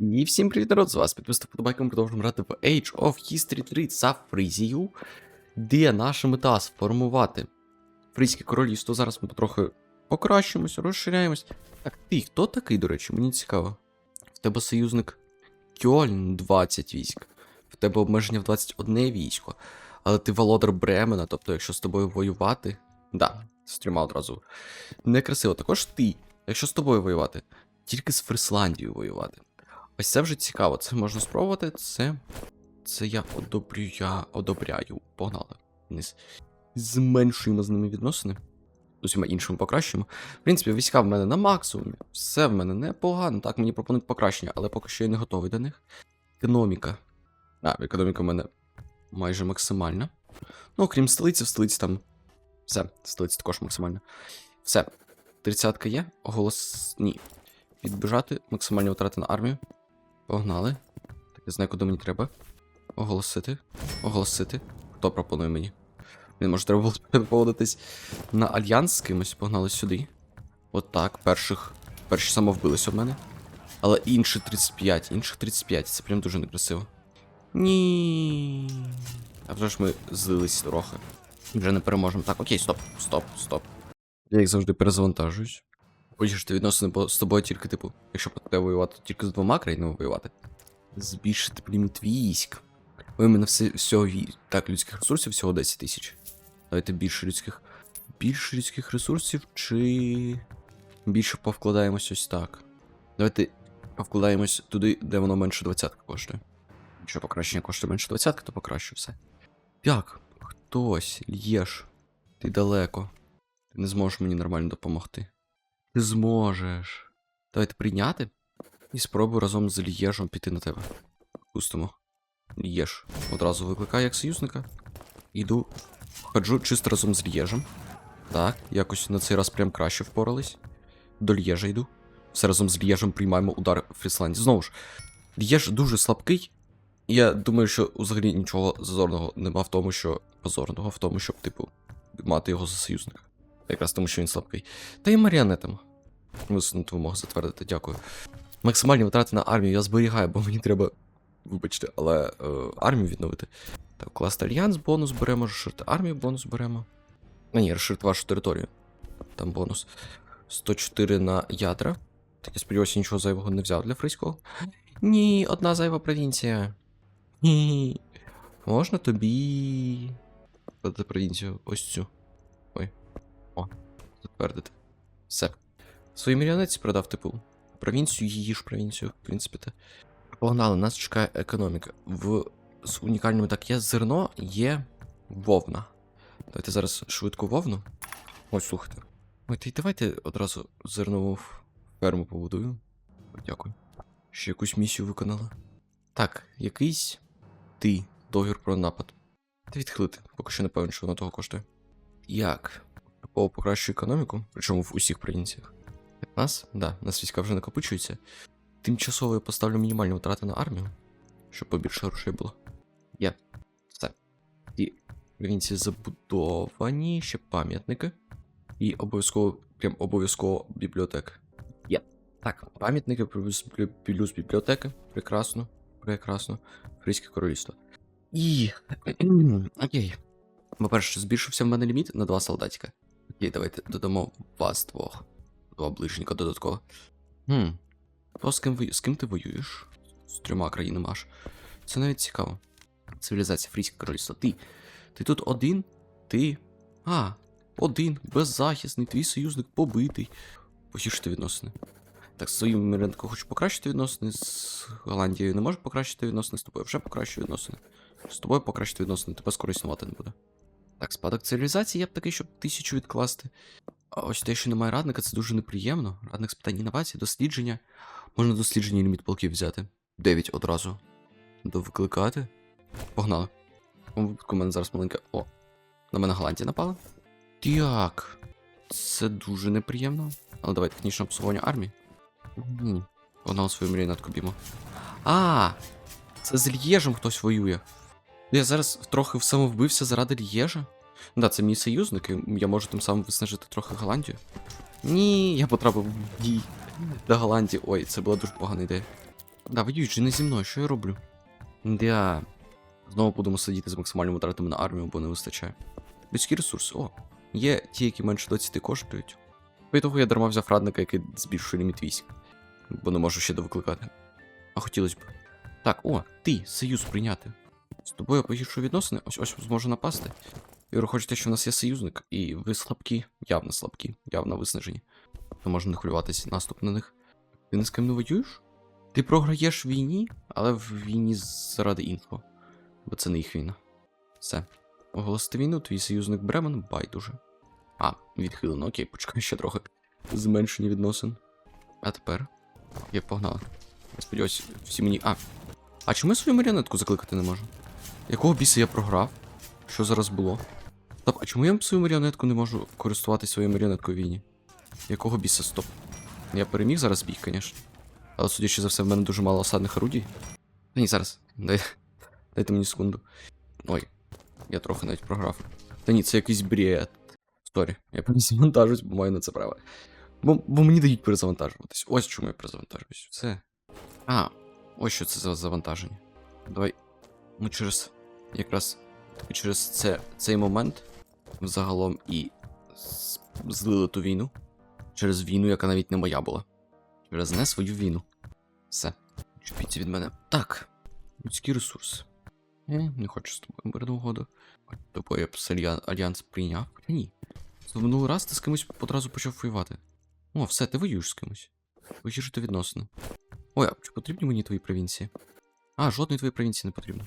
І всім привіт, народ, з вас підписав подобайком, продовжуємо грати в Age of History 3 за Фризію, де наша мета сформувати Фризьке королівство. Зараз ми потрохи покращимось, розширяємось. Так, ти хто такий, до речі, мені цікаво. В тебе союзник Кьольн 20 військ, в тебе обмеження в 21 військо, але ти володар Бремена, тобто, якщо з тобою воювати. Да, з трьома одразу. Некрасиво. Також ти, якщо з тобою воювати, тільки з Фрисландією воювати. Ось це вже цікаво, це можна спробувати, це. Це я одобрюю, одобряю. Погнали. Вниз. Зменшуємо з ними відносини. Усіма іншими покращуємо. В принципі, війська в мене на максимумі. Все в мене непогано. Так, мені пропонують покращення, але поки що я не готовий до них. Економіка. А, економіка в мене майже максимальна. Ну, окрім столиці, в столиці там. Все, столиці також максимальна. Все. Тридцятка є. Оголос. Ні. Відбіжати, максимальні витрати на армію. Погнали. Так, я знаю, куди мені треба. Оголосити. Оголосити. Хто пропонує мені? Він може треба було поводитись на альянс з кимось. Погнали сюди. От так, перших. Перші самовбилися в мене. Але інші 35, інших 35. Це прям дуже некрасиво. Ні. А вже ж ми злились трохи. Вже не переможемо. Так, окей, стоп, стоп, стоп. Я їх завжди перезавантажуюсь. Хочеш відносини з тобою тільки, типу, якщо тебе воювати, то тільки з двома країнами воювати. Збільшити ліміт військ. Ви мене все, всього. Так, людських ресурсів всього 10 тисяч. Давайте більше людських. Більше людських ресурсів чи. Більше повкладаємось ось так. Давайте повкладаємось туди, де воно менше 20 коштує. Якщо покращення коштує менше 20, то покращу все. Так, хтось, Лєш, ти далеко. Ти не зможеш мені нормально допомогти. Ти зможеш. Давайте прийняти і спробую разом з Лєжем піти на тебе. Пустимо. Лєж. Одразу викликаю як союзника. Іду. Ходжу чисто разом з Лєжем. Так, якось на цей раз прям краще впорались. До Лєжа йду. Все разом з Лєжем приймаємо удар в Фрісланді. Знову ж, Лєж дуже слабкий. Я думаю, що взагалі нічого зазорного нема в тому, що позорного в тому, щоб, типу, мати його за союзника. Якраз тому, що він слабкий. Та й маріонетом. Висунуту вимогу затвердити, дякую. Максимальні витрати на армію я зберігаю, бо мені треба. Вибачте, але е, армію відновити. Так, класти альянс бонус беремо, розширити армію бонус беремо. А ні, розширити вашу територію. Там бонус. 104 на ядра. Так я сподіваюся, нічого зайвого не взяв для фриського. Ні, одна зайва провінція. Ні. Можна тобі. Провінцію ось цю. Затвердити. Все. Свої маріонетці продав, типу, провінцію, її ж провінцію, в принципі. Та. Погнали, нас чекає економіка. В з унікальними так є зерно, є вовна. Давайте зараз швидко вовну. Ось слухайте. Ой, й давайте одразу зернову ферму побудую. Дякую. Ще якусь місію виконала. Так, якийсь ти договір про напад. Та відхилити, поки що не певен, що воно того коштує. Як? По покращую економіку, причому в усіх провінціях. Нас? Да, нас війська вже накопичуються. Тимчасово я поставлю мінімальні витрати на армію, щоб побільше грошей було. Є. Все. І провінції забудовані, ще пам'ятники. І обов'язково, прям обов'язково бібліотека. Є. Так, пам'ятники плюс, плюс бібліотека. Прекрасно. Прекрасно. Фрійське королівство. І. Окей. По-перше, збільшився в мене ліміт на два солдатика. Окей, давайте додамо вас двох. Два ближніка додатково. Хм. З ким, ви... з ким ти воюєш? З трьома країнами аж. Це навіть цікаво. Цивілізація Фрійське королівство. Ти. Ти тут один? Ти. А, один, беззахисний, твій союзник побитий. Погіршити відносини. Так, з своїм мирянком хочу покращити відносини, з Голландією не можу покращити відносини, з тобою вже покращую відносини. З тобою покращити відносини, тебе скоро існувати не буде. Так, спадок цивілізації я б такий, щоб тисячу відкласти. А ось те, що немає радника, це дуже неприємно. Радник з питань інновацій, дослідження. Можна дослідження ліміт полків взяти. 9 одразу. Довикликати. Погнали. У випадку в мене зараз маленька. О, на мене Голландія напала. Так. Це дуже неприємно. Але давай технічне обслуговування армії. Ні. Погнали свою маріонетку б'ємо. А! Це з Лєжем хтось воює. Я зараз трохи самовбився заради Лєжа. Да, це мій союзник, і я можу тим самим виснажити трохи Голландію. Ні, я потрапив в бій до Голландії. Ой, це була дуже погана ідея. Да, воюють же не зі мною, що я роблю? Да. Знову будемо сидіти з максимальними втратами на армію, бо не вистачає. Людські ресурси, о, є ті, які менше 20 коштують. По того я дарма взяв радника, який збільшує ліміт військ. Бо не можу ще довикликати. А хотілося б. Так, о, ти, союз прийняти. З тобою я погіршую відносини, ось ось зможу напасти. І ви хочете, що в нас є союзник, і ви слабкі, явно слабкі, явно виснажені. То можна не хвилюватися наступ на них. Ти не з ким не воюєш? Ти програєш в війні, але в війні заради іншого. Бо це не їх війна. Все. Оголосити війну, твій союзник Бремен байдуже. А, відхилено, окей, почекай ще трохи. Зменшення відносин. А тепер. Я погнали. Я сподіваюся, всі мені. А. А чому я свою маріонетку закликати не можу? Якого біса я програв? Що зараз було? Стоп, а чому я свою маріонетку не можу користуватися своєю маріонеткою війні? Якого біса, стоп? Я переміг зараз біг, звісно. Але судячи за все, в мене дуже мало осадних орудій. Та ні, зараз. Дай... Дайте мені секунду. Ой, я трохи навіть програв. Та ні, це якийсь бред. Сторі, я перезавантажуюсь, бо маю на це право. Бо, бо мені дають перезавантажуватись. Ось чому я перезавантажуюсь. Це. А, ось що це за завантаження. Давай. Ми через. Якраз через це, цей момент загалом і злили ту війну. Через війну, яка навіть не моя була. Через не свою війну. Все. Чупіться від мене. Так. Людські ресурси. Е, не хочу з тобою мирну угоду. Тобою я альянс прийняв. Ні. Це минулий раз ти з кимось одразу почав воювати. О, все, ти воюєш з кимось. Погіршити відносини. Ой, а чи потрібні мені твої провінції? А, жодної твоєї провінції не потрібно.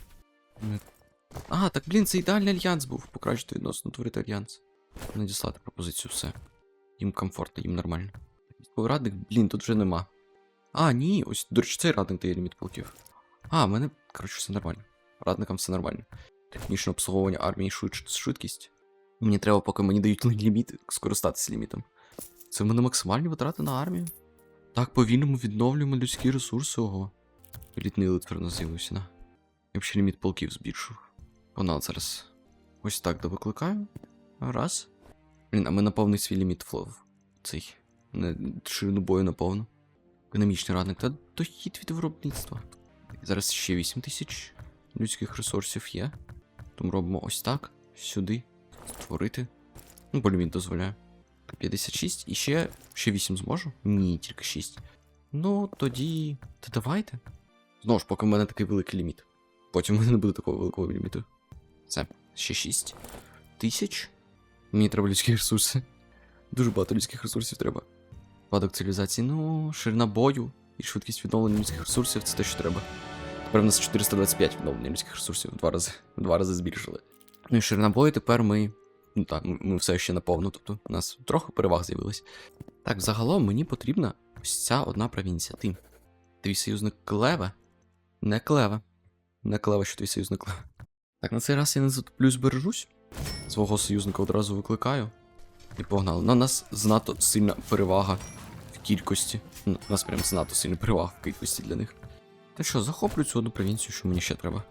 А, так блін, це ідеальний альянс був. Покращити відносно, творити альянс. Надіслати пропозицію, все. Їм комфортно, їм нормально. Радник, блін, тут вже нема. А, ні, ось, до речі, цей радник дає ліміт полків. А, в мене, коротше, все нормально. Радникам все нормально. Технічне обслуговування армії швидш... швидкість. Мені треба, поки мені дають ліміт, скористатися лімітом. Це в мене максимальні витрати на армію. Так повільно відновлюємо людські ресурси, ого. Елітний лицар у нас з'явився, на. Я ще ліміт полків збільшив. Вона зараз. Ось так довикликаю. Раз. Блін, а ми на повний свій ліміт флов. Цей. Не ширину бою на повну. Економічний радник. Та дохід від виробництва. Зараз ще 8 тисяч людських ресурсів є. Тому робимо ось так. Сюди. Створити. Ну, бо ліміт дозволяє. 56 і ще, ще 8 зможу? Ні, тільки 6. Ну, тоді. Та давайте. Знову ж, поки в мене такий великий ліміт. Потім в мене не буде такого великого ліміту. Це, ще 6 тисяч. Мені треба людські ресурси. Дуже багато людських ресурсів треба. Падок цивілізації, ну, ширина бою і швидкість відновлення людських ресурсів це те, що треба. Тепер у нас 425 відновлення людських ресурсів в два рази, в два рази збільшили. Ну і ширина бою тепер ми. Ну так, ми, все ще наповну, тобто у нас трохи переваг з'явилось. Так, загалом мені потрібна ось ця одна провінція. Ти. Твій союзник Клеве? Не Клеве. Не Клеве, що твій союзник Клеве. Так, на цей раз я не затоплю збережусь. Свого союзника одразу викликаю. І погнали. На нас занадто сильна перевага в кількості. Ну, у нас прям занадто сильна перевага в кількості для них. Та що, захоплю цю одну провінцію, що мені ще треба.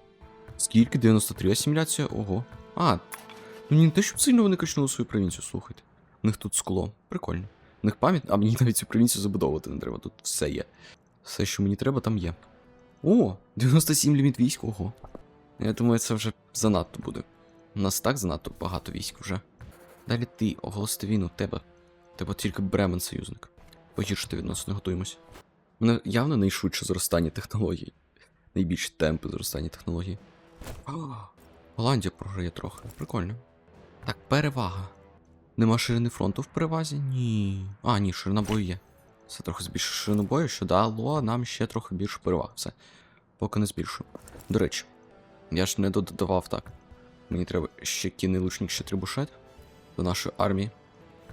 Скільки? 93 асиміляція? Ого. А, ну не те, щоб сильно вони качнули свою провінцію, слухайте. У них тут скло. Прикольно. У них пам'ять, а мені навіть цю провінцію забудовувати не треба. Тут все є. Все, що мені треба, там є. О, 97 ліміт військ, ого. Я думаю, це вже занадто буде. У нас так занадто багато військ вже. Далі ти оголосити війну, тебе. Тебе тільки Бремен союзник. Погіршити відносини, готуємось. У мене явно найшвидше зростання технологій. Найбільші темпи зростання технологій. Голландія програє трохи. Прикольно. Так, перевага. Нема ширини фронту в перевазі? Ні. А, ні, ширина бою є. Все трохи збільшує ширину бою, що дало нам ще трохи більше переваг. Все. Поки не збільшую. До речі, я ж не додавав так. Мені треба ще кінний лучник, ще трибушет до нашої армії.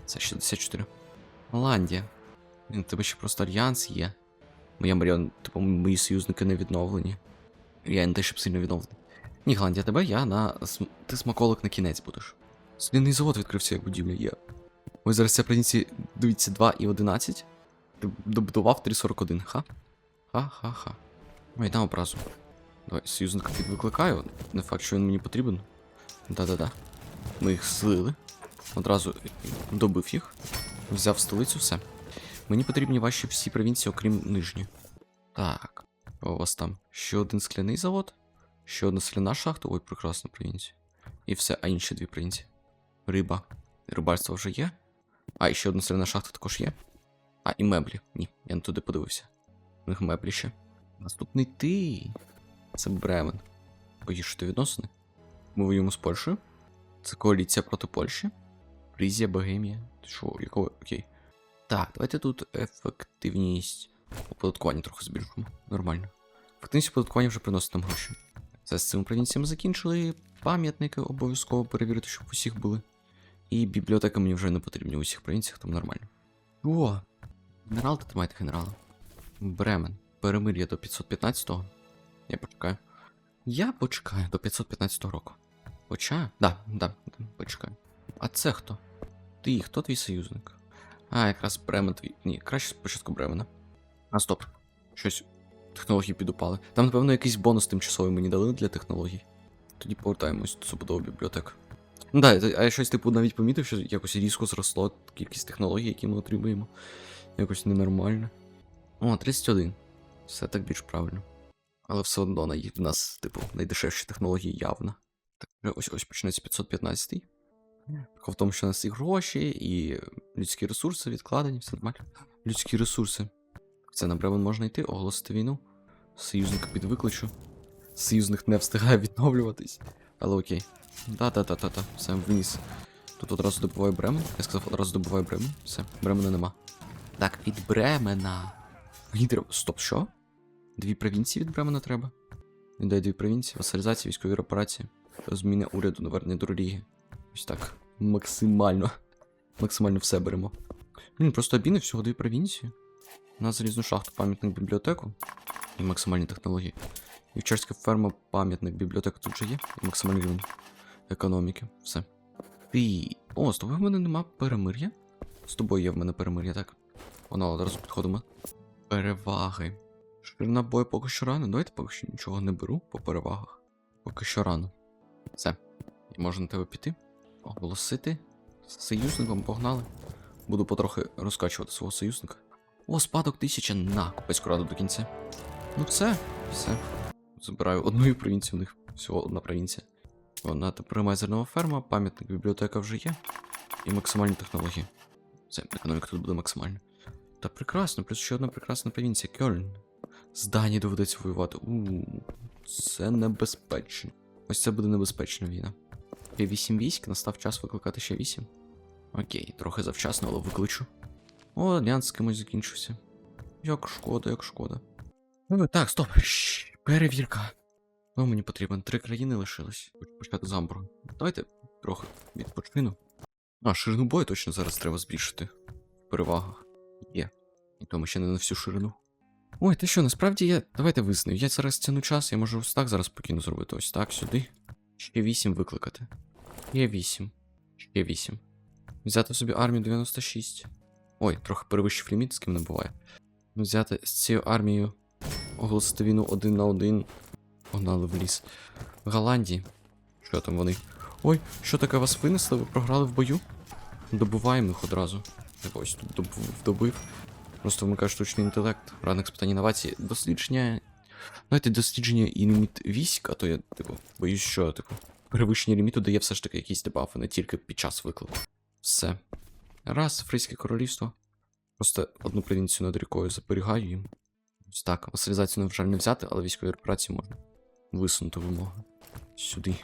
Це 64. Голландія. Він тебе ще просто альянс є. Моя Маріон, типу, мої союзники не відновлені. Я не те, щоб сильно відновлений. Ні, Голландія, тебе я на. Ти смаколик на кінець будеш. Слідний завод відкрився як будівля є. Ось зараз ця провінція, дивіться, 2 і 11. Ти добудував 3.41, ха? Ха-ха-ха. Ой, дам образу. Давай, союзника підвикликаю. Не факт, що він мені потрібен. Да-да-да. Ми їх злили. Одразу добив їх. Взяв столицю, все. Мені потрібні ваші всі провінції, окрім нижньої. Так. У вас там ще один скляний завод, ще одна скляна шахта. Ой, прекрасно, провінція. І все, а інші дві провінції. Риба. Рибальство вже є. А, і ще одна скляна шахта також є. А, і меблі. Ні, я не туди подивився. У них меблі ще. Наступний ти. Це Бремен. Погіршити відносини. Ми воюємо з Польщею. Це коаліція проти Польщі. Фрізія, Богемія. Що, якого? Окей. Так, давайте тут ефективність оподаткування трохи збільшимо. Нормально. Ефективність оподаткування вже приносить нам гроші. Це з цим провінціями закінчили. Пам'ятники обов'язково перевірити, щоб у всіх були. І бібліотека мені вже не потрібні у всіх провінціях, тому нормально. О! Генерал, тримайте генерала. Бремен. Перемир'я до 515-го. Я почекаю. Я почекаю до 515 року. Хоча? Да, да, почекаю. А це хто? Ти, хто твій союзник? А, якраз Бремен твій. Ні, краще спочатку Бремена. А, стоп. Щось. Технології підупали. Там, напевно, якийсь бонус тимчасовий мені дали для технологій. Тоді повертаємось до забудови бібліотек. Ну да, а я щось типу навіть помітив, що якось різко зросло кількість технологій, які ми отримуємо. Якось ненормально. О, 31. Все так більш правильно. Але все одно в нас, типу, найдешевші технології явно. Так, ось ось почнеться 515. Прикол в тому, що у нас і гроші, і людські ресурси відкладені, все нормально. Людські ресурси. Це на Бревен можна йти, оголосити війну. Союзника підвикличу. Союзник не встигає відновлюватись. Але окей. Да-да-да-да-да, все вниз. Тут одразу добуває Бремен. Я сказав, одразу добуває Бремен. Все, Бремена нема. Так, від Бремена. Мені. Стоп, що? Дві провінції від Бремена треба. Віддай дві провінції, васалізація, військові операції, зміни уряду, навернення до релігії. Ось так. Максимально. Максимально все беремо. Блін, просто обійне всього дві провінції. На залізну шахту, пам'ятник бібліотеку і максимальні технології. Вівчарська ферма, пам'ятник, бібліотека тут же є, і максимальний рівень економіки. Все. Ти. О, з тобою в мене нема перемир'я? З тобою є в мене перемир'я, так. Воно одразу підходимо. Переваги. Ширина бою поки що рано. Давайте поки що нічого не беру по перевагах. Поки що рано. Все. І можна на тебе піти. Оголосити. З союзником погнали. Буду потрохи розкачувати свого союзника. О, спадок тисяча на купецьку раду до кінця. Ну це, все. Забираю одну провінцію, у них всього одна провінція. Вона тепер має зернова ферма, пам'ятник бібліотека вже є. І максимальні технології. Все, економіка тут буде максимальна. Та прекрасно, плюс ще одна прекрасна провінція Кьольн. З Данії доведеться воювати. У, це небезпечно. Ось це буде небезпечна війна. Є 8 військ, настав час викликати ще 8. Окей, трохи завчасно, але викличу. О, альянс з кимось закінчився. Як шкода, як шкода. Е, Так, стоп. Щ, перевірка. Ну, мені потрібен. Три країни лишилось. Хочу почати з Амбру. Давайте трохи відпочину. А, ширину бою точно зараз треба збільшити. В перевагах. Є. І тому ще не на всю ширину. Ой, ти що, насправді я. Давайте визнаю. Я зараз тяну час, я можу ось так зараз спокійно зробити. Ось так, сюди. Ще 8 викликати. Є 8. Ще 8. Взяти собі армію 96. Ой, трохи перевищив ліміт, з ким не буває. Взяти з цією армією. Оголосити війну один на один. Погнали в ліс. В Голландії. Що там вони? Ой, що таке вас винесли? Ви програли в бою? Добуваємо їх одразу. Ось тут добив. Просто вмикає штучний інтелект, ранок з питань інновації, дослідження. Знаєте, дослідження і ліміт військ, а то я, типу, боюсь, що, типу, перевищення ліміту дає все ж таки якісь дебафи, не тільки під час виклику. Все. Раз, Фрейське королівство. Просто одну провінцію над рікою запорігаю їм. Ось так, васалізацію, на жаль, не взяти, але військові операції можна. Висунути вимоги. Сюди.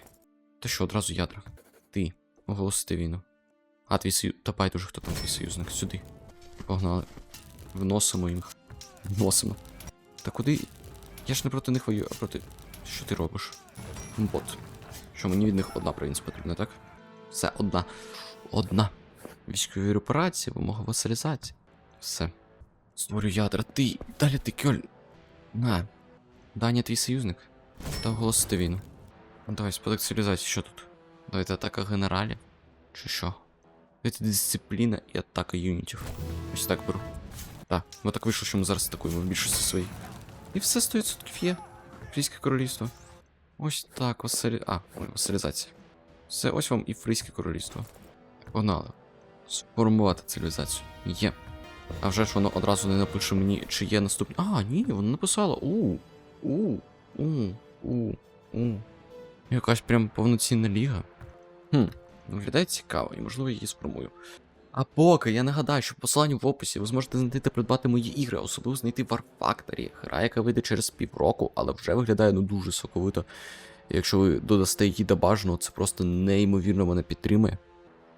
Та що, одразу ядра. Ти. Оголосити війну. А, твій союз. Та байдуже, хто там твій союзник. Сюди. Погнали. Вносимо їх. Вносимо. Та куди? Я ж не проти них воюю, а проти. Що ти робиш? Бот. Що мені від них одна провінція потрібна, так? Все, одна. Одна. Військові операції, вимога васалізації. Все. Створю ядра. Ти. Далі ти кьоль. На. Даня твій союзник. Та оголосити війну. Ну, Давай, спадок цивілізації, що тут? Давайте атака генералів. Чи що? Давайте дисципліна і атака юнітів. Ось так беру. Так, ну так вийшло, що ми зараз атакуємо в більшості своїй. І все 100% є. Фрійське королівство. Ось так, васалі... А, ой. Все, ось вам і Фрійське королівство. Погнали. Сформувати цивілізацію. Є. А вже ж воно одразу не напише мені, чи є наступні. А, ні, воно написало. У. У, у, у, у. Якась прям повноцінна ліга. Хм, виглядає цікаво, і можливо її сформую. А поки я нагадаю, що в посиланні в описі ви зможете знайти та придбати мої ігри, особливо знайти War Factory, гра, яка вийде через півроку, але вже виглядає ну дуже соковито. Якщо ви додасте її до бажаного, це просто неймовірно мене підтримує.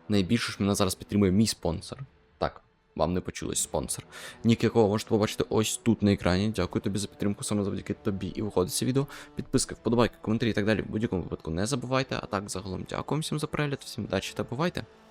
Найбільше ж мене зараз підтримує мій спонсор. Так, вам не почулось спонсор. Нік якого можете побачити ось тут на екрані. Дякую тобі за підтримку, саме завдяки тобі і виходить це відео. Підписки, вподобайки, коментарі і так далі. В будь-якому випадку не забувайте. А так, загалом дякую всім за перегляд, всім удачі та бувайте.